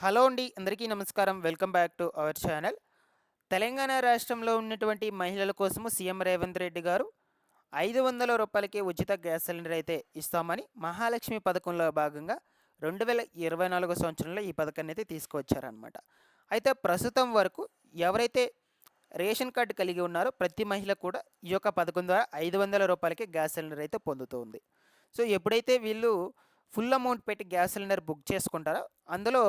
Hello అండి అందరికీ నమస్కారం. Welcome back to our channel. Telangana రాష్ట్రంలో ఉన్నటువంటి మహిళల కోసము సీఎం రేవంత్ రెడ్డి గారు ఐదు వందల రూపాయలకే ఉచిత గ్యాస్ సిలిండర్ అయితే ఇస్తామని మహాలక్ష్మి పథకంలో భాగంగా రెండు వేల ఇరవై నాలుగో సంవత్సరంలో ఈ పథకాన్ని అయితే తీసుకువచ్చారనమాట అయితే ప్రస్తుతం వరకు ఎవరైతే రేషన్ కార్డు కలిగి ఉన్నారో ప్రతి మహిళ కూడా ఈ యొక్క పథకం ద్వారా ఐదు వందల రూపాయలకి గ్యాస్ సిలిండర్ అయితే పొందుతూ ఉంది సో ఎప్పుడైతే వీళ్ళు ఫుల్ అమౌంట్ పెట్టి గ్యాస్ సిలిండర్ బుక్ చేసుకుంటారో అందులో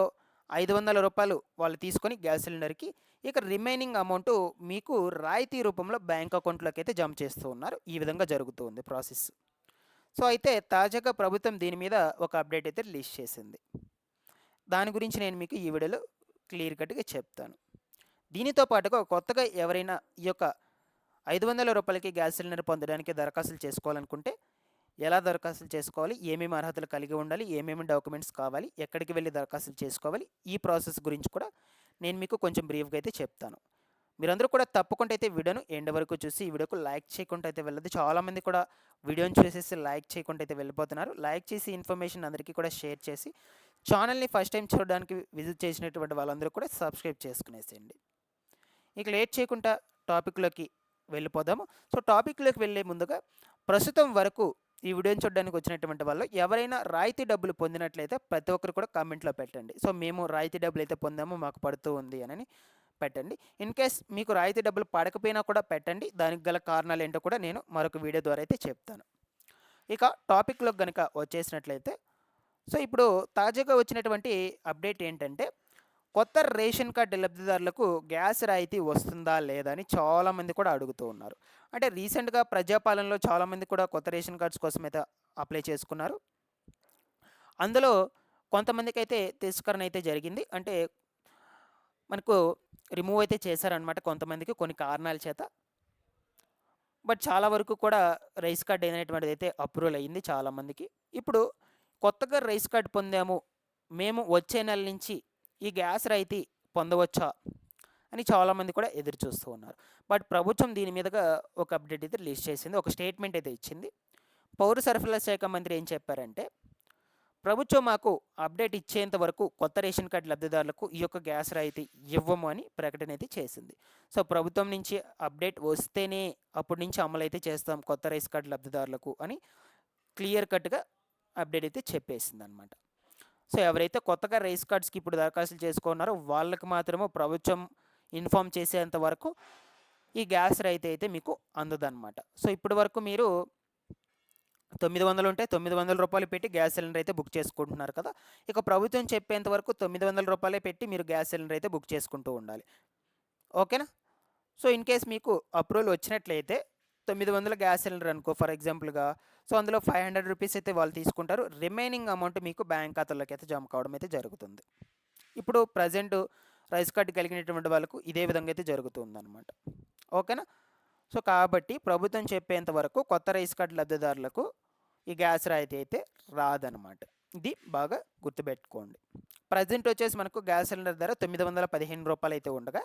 ఐదు వందల రూపాయలు వాళ్ళు తీసుకొని గ్యాస్ సిలిండర్కి ఇక రిమైనింగ్ అమౌంట్ మీకు రాయితీ రూపంలో బ్యాంక్ అకౌంట్లోకి అయితే జమ చేస్తూ ఉన్నారు. ఈ విధంగా జరుగుతూ ఉంది ప్రాసెస్. సో అయితే తాజాగా ప్రభుత్వం దీని మీద ఒక అప్డేట్ అయితే రిలీజ్ చేసింది. దాని గురించి నేను మీకు ఈ వీడియోలో క్లియర్ కట్గా చెప్తాను. దీనితో పాటుగా కొత్తగా ఎవరైనా ఈ యొక్క ఐదు వందల రూపాయలకి గ్యాస్ సిలిండర్ పొందడానికి దరఖాస్తులు చేసుకోవాలనుకుంటే ఎలా దరఖాస్తులు చేసుకోవాలి? ఏమేమి అర్హతలు కలిగి ఉండాలి? ఏమేమి డాక్యుమెంట్స్ కావాలి? ఎక్కడికి వెళ్ళి దరఖాస్తులు చేసుకోవాలి? ఈ ప్రాసెస్ గురించి కూడా నేను మీకు కొంచెం బ్రీఫ్గా అయితే చెప్తాను. మీరందరూ కూడా తప్పకుండా అయితే వీడియోను ఎండ్ వరకు చూసి ఈ వీడియోకు లైక్ చేయకుండా అయితే వెళ్ళదు చాలామంది కూడా వీడియోని చూసేసి లైక్ చేయకుండా అయితే వెళ్ళిపోతున్నారు. లైక్ చేసి ఇన్ఫర్మేషన్ అందరికీ కూడా షేర్ చేసి ఛానల్ని ఫస్ట్ టైం చూడడానికి విజిట్ చేసినటువంటి వాళ్ళందరూ కూడా సబ్స్క్రైబ్ చేసుకునేసేయండి. ఇక లేట్ చేయకుండా టాపిక్లోకి వెళ్ళిపోదాము. సో టాపిక్లోకి వెళ్ళే ముందుగా ప్రస్తుతం వరకు ఈ వీడియోని చూడడానికి వచ్చినటువంటి వాళ్ళు ఎవరైనా రాయితీ డబ్బులు పొందినట్లయితే ప్రతి ఒక్కరు కూడా కామెంట్లో పెట్టండి. సో మేము రాయితీ డబ్బులు అయితే పొందాము మాకు పడుతూ ఉంది అని పెట్టండి. ఇన్ కేస్ మీకు రాయితీ డబ్బులు పడకపోయినా కూడా పెట్టండి. దానికి గల కారణాలు ఏంటో కూడా నేను మరొక వీడియో ద్వారా అయితే చెప్తాను. ఇక టాపిక్లో కనుక వచ్చేసినట్లయితే సో ఇప్పుడు తాజాగా వచ్చినటువంటి అప్డేట్ ఏంటంటే కొత్త రేషన్ కార్డు లబ్ధిదారులకు గ్యాస్ రాయితీ వస్తుందా లేదా అని చాలామంది కూడా అడుగుతూ ఉన్నారు. అంటే రీసెంట్గా ప్రజాపాలనలో చాలామంది కూడా కొత్త రేషన్ కార్డ్స్ కోసం అయితే అప్లై చేసుకున్నారు. అందులో కొంతమందికి అయితే తిరస్కరణ అయితే జరిగింది. అంటే మనకు రిమూవ్ అయితే చేశారనమాట కొంతమందికి కొన్ని కారణాల చేత. బట్ చాలా వరకు కూడా రైస్ కార్డ్ అనేటువంటిది అయితే అప్రూవల్ అయ్యింది చాలామందికి. ఇప్పుడు కొత్తగా రైస్ కార్డ్ పొందాము. మేము వచ్చే నెల నుంచి ఈ గ్యాస్ రాయితీ పొందవచ్చా అని చాలామంది కూడా ఎదురు చూస్తూ ఉన్నారు. బట్ ప్రభుత్వం దీని మీదగా ఒక అప్డేట్ అయితే రిలీజ్ చేసింది ఒక స్టేట్మెంట్ అయితే ఇచ్చింది. పౌర సరఫరాల శాఖ మంత్రి ఏం చెప్పారంటే ప్రభుత్వం మాకు అప్డేట్ ఇచ్చేంత వరకు కొత్త రేషన్ కార్డు లబ్ధిదారులకు ఈ యొక్క గ్యాస్ రాయితీ ఇవ్వము అని ప్రకటన అయితే చేసింది. సో ప్రభుత్వం నుంచి అప్డేట్ వస్తేనే అప్పటి నుంచి అమలు అయితే చేస్తాం కొత్త రేషన్ కార్డు లబ్ధిదారులకు అని క్లియర్ కట్గా అప్డేట్ అయితే చెప్పేసింది అనమాట సో ఎవరైతే కొత్తగా రైస్ కార్డ్స్కి ఇప్పుడు దరఖాస్తులు చేసుకున్నారో వాళ్ళకి మాత్రమే ప్రభుత్వం ఇన్ఫామ్ చేసేంత వరకు ఈ గ్యాస్ రైతే అయితే మీకు అందదన్నమాట. సో ఇప్పటి వరకు మీరు తొమ్మిది వందలు ఉంటే తొమ్మిది వందల రూపాయలు పెట్టి గ్యాస్ సిలిండర్ అయితే బుక్ చేసుకుంటున్నారు కదా. ఇక ప్రభుత్వం చెప్పేంత వరకు తొమ్మిది వందల రూపాయలే పెట్టి మీరు గ్యాస్ సిలిండర్ అయితే బుక్ చేసుకుంటూ ఉండాలి. ఓకేనా? సో ఇన్ కేస్ మీకు అప్రూవల్ వచ్చినట్లయితే తొమ్మిది వందల గ్యాస్ సిలిండర్ అనుకో ఫర్ ఎగ్జాంపుల్గా సో అందులో ఫైవ్ హండ్రెడ్ రూపీస్ అయితే వాళ్ళు తీసుకుంటారు. రిమైనింగ్ అమౌంట్ మీకు బ్యాంక్ ఖాతాలోకి అయితే జమ కావడం అయితే జరుగుతుంది. ఇప్పుడు ప్రజెంట్ రైస్ కార్డు కలిగినటువంటి వాళ్ళకు ఇదే విధంగా అయితే జరుగుతుందన్నమాట. ఓకేనా? సో కాబట్టి ప్రభుత్వం చెప్పేంత వరకు కొత్త రైస్ కార్డు లబ్ధిదారులకు ఈ గ్యాస్ రాయితీ అయితే రాదనమాట ఇది బాగా గుర్తుపెట్టుకోండి. ప్రజెంట్ వచ్చేసి మనకు గ్యాస్ సిలిండర్ ధర తొమ్మిది వందల పదిహేను రూపాయలు అయితే ఉండగా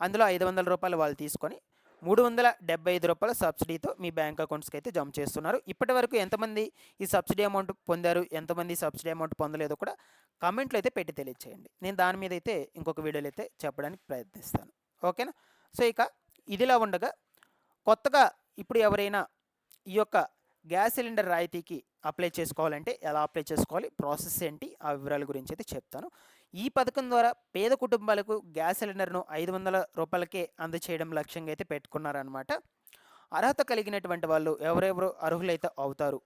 అందులో ఐదు వందల రూపాయలు వాళ్ళు తీసుకొని మూడు వందల డెబ్బై ఐదు రూపాయల సబ్సిడీతో మీ బ్యాంక్ అకౌంట్స్కి అయితే జమ చేస్తున్నారు. ఇప్పటి వరకు ఎంతమంది ఈ సబ్సిడీ అమౌంట్ పొందారు? ఎంతమంది సబ్సిడీ అమౌంట్ పొందలేదో కూడా కామెంట్లు అయితే పెట్టి తెలియచేయండి. నేను దాని మీద అయితే ఇంకొక వీడియోలు అయితే చెప్పడానికి ప్రయత్నిస్తాను. ఓకేనా? సో ఇక ఇదిలా ఉండగా కొత్తగా ఇప్పుడు ఎవరైనా ఈ యొక్క గ్యాస్ సిలిండర్ రాయితీకి అప్లై చేసుకోవాలంటే ఎలా అప్లై చేసుకోవాలి? ప్రాసెస్ ఏంటి? ఆ వివరాల గురించి అయితే చెప్తాను. ఈ పథకం ద్వారా పేద కుటుంబాలకు గ్యాస్ సిలిండర్ను ఐదు వందల రూపాయలకే అందచేయడం లక్ష్యంగా అయితే పెట్టుకున్నారనమాట అర్హత కలిగినటువంటి వాళ్ళు ఎవరెవరు అర్హులైతే అవుతారు?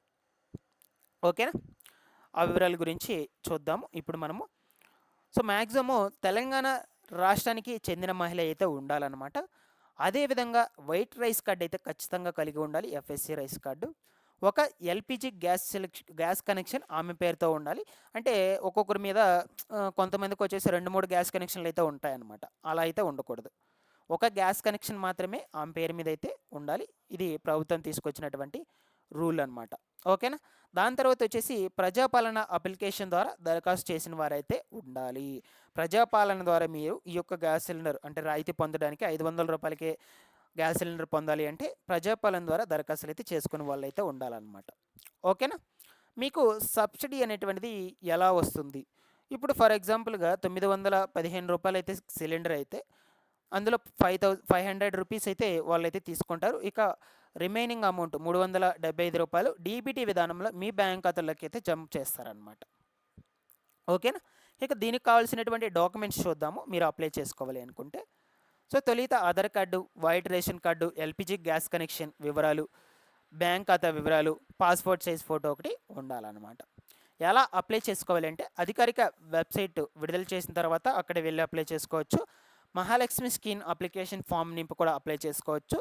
ఓకేనా? ఆ వివరాల గురించి చూద్దాము ఇప్పుడు మనము. సో మ్యాక్సిమము తెలంగాణ రాష్ట్రానికి చెందిన మహిళ అయితే ఉండాలన్నమాట. అదేవిధంగా వైట్ రైస్ కార్డు అయితే ఖచ్చితంగా కలిగి ఉండాలి. F S C rice card. ఒక L P G gas selection gas connection ఆమె పేరుతో ఉండాలి. అంటే ఒక్కొక్కరి మీద కొంతమందికి వచ్చేసి రెండు మూడు గ్యాస్ కనెక్షన్లు అయితే ఉంటాయన్నమాట. అలా అయితే ఉండకూడదు. ఒక గ్యాస్ కనెక్షన్ మాత్రమే ఆమె పేరు మీద అయితే ఉండాలి. ఇది ప్రభుత్వం తీసుకొచ్చినటువంటి రూల్ అనమాట ఓకేనా? దాని తర్వాత వచ్చేసి ప్రజాపాలన అప్లికేషన్ ద్వారా దరఖాస్తు చేసిన వారైతే ఉండాలి. ప్రజాపాలన ద్వారా మీరు ఈ యొక్క గ్యాస్ సిలిండర్ అంటే రాయితీ పొందడానికి ఐదు వందల రూపాయలకే గ్యాస్ సిలిండర్ పొందాలి అంటే ప్రజాపాలన ద్వారా దరఖాస్తులు అయితే చేసుకునే వాళ్ళు అయితే ఉండాలన్నమాట. ఓకేనా? మీకు సబ్సిడీ అనేటువంటిది ఎలా వస్తుంది? ఇప్పుడు ఫర్ ఎగ్జాంపుల్గా తొమ్మిది వందల పదిహేను రూపాయలు అయితే సిలిండర్ అయితే అందులో five thou five hundred rupees అయితే వాళ్ళైతే తీసుకుంటారు. ఇక రిమైనింగ్ అమౌంట్ మూడు వందల డెబ్బై ఐదు రూపాయలు డీబీటీ విధానంలో మీ బ్యాంక్ ఖాతాలోకి అయితే జమ చేస్తారనమాట ఓకేనా? ఇక దీనికి కావాల్సినటువంటి డాక్యుమెంట్స్ చూద్దాము. మీరు అప్లై చేసుకోవాలి అనుకుంటే. So తొలిత Aadhaar card white ration card L P G gas connection వివరాలు బ్యాంక్ ఖాతా వివరాలు పాస్పోర్ట్ సైజ్ ఫోటో ఒకటి ఉండాలన్నమాట. ఎలా అప్లై చేసుకోవాలంటే అధికారిక వెబ్సైట్ విడుదల చేసిన తర్వాత అక్కడ వెళ్ళి అప్లై చేసుకోవచ్చు. మహాలక్ష్మి స్కీమ్ అప్లికేషన్ ఫామ్ నింపు కూడా అప్లై చేసుకోవచ్చు.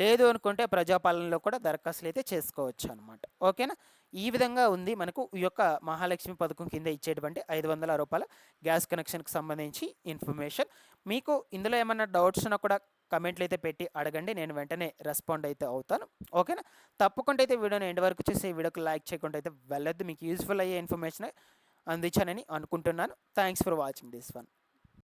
లేదు అనుకుంటే ప్రజాపాలనలో కూడా దరఖాస్తులు అయితే చేసుకోవచ్చు అనమాట ఓకేనా? ఈ విధంగా ఉంది మనకు ఈ యొక్క మహాలక్ష్మి పథకం కింద ఇచ్చేటువంటి ఐదు వందల రూపాయల గ్యాస్ కనెక్షన్కి సంబంధించి ఇన్ఫర్మేషన్. మీకు ఇందులో ఏమైనా డౌట్స్ ఉన్నా కూడా కమెంట్లు అయితే పెట్టి అడగండి. నేను వెంటనే రెస్పాండ్ అయితే అవుతాను. ఓకేనా? తప్పకుండా అయితే వీడియోని ఎండ్ వరకు చూసి ఈ వీడియోకి లైక్ చేయకుండా అయితే వెళ్ళొద్దు. మీకు యూస్ఫుల్ అయ్యే ఇన్ఫర్మేషన్ అందించానని అనుకుంటున్నాను. Thanks for watching this one.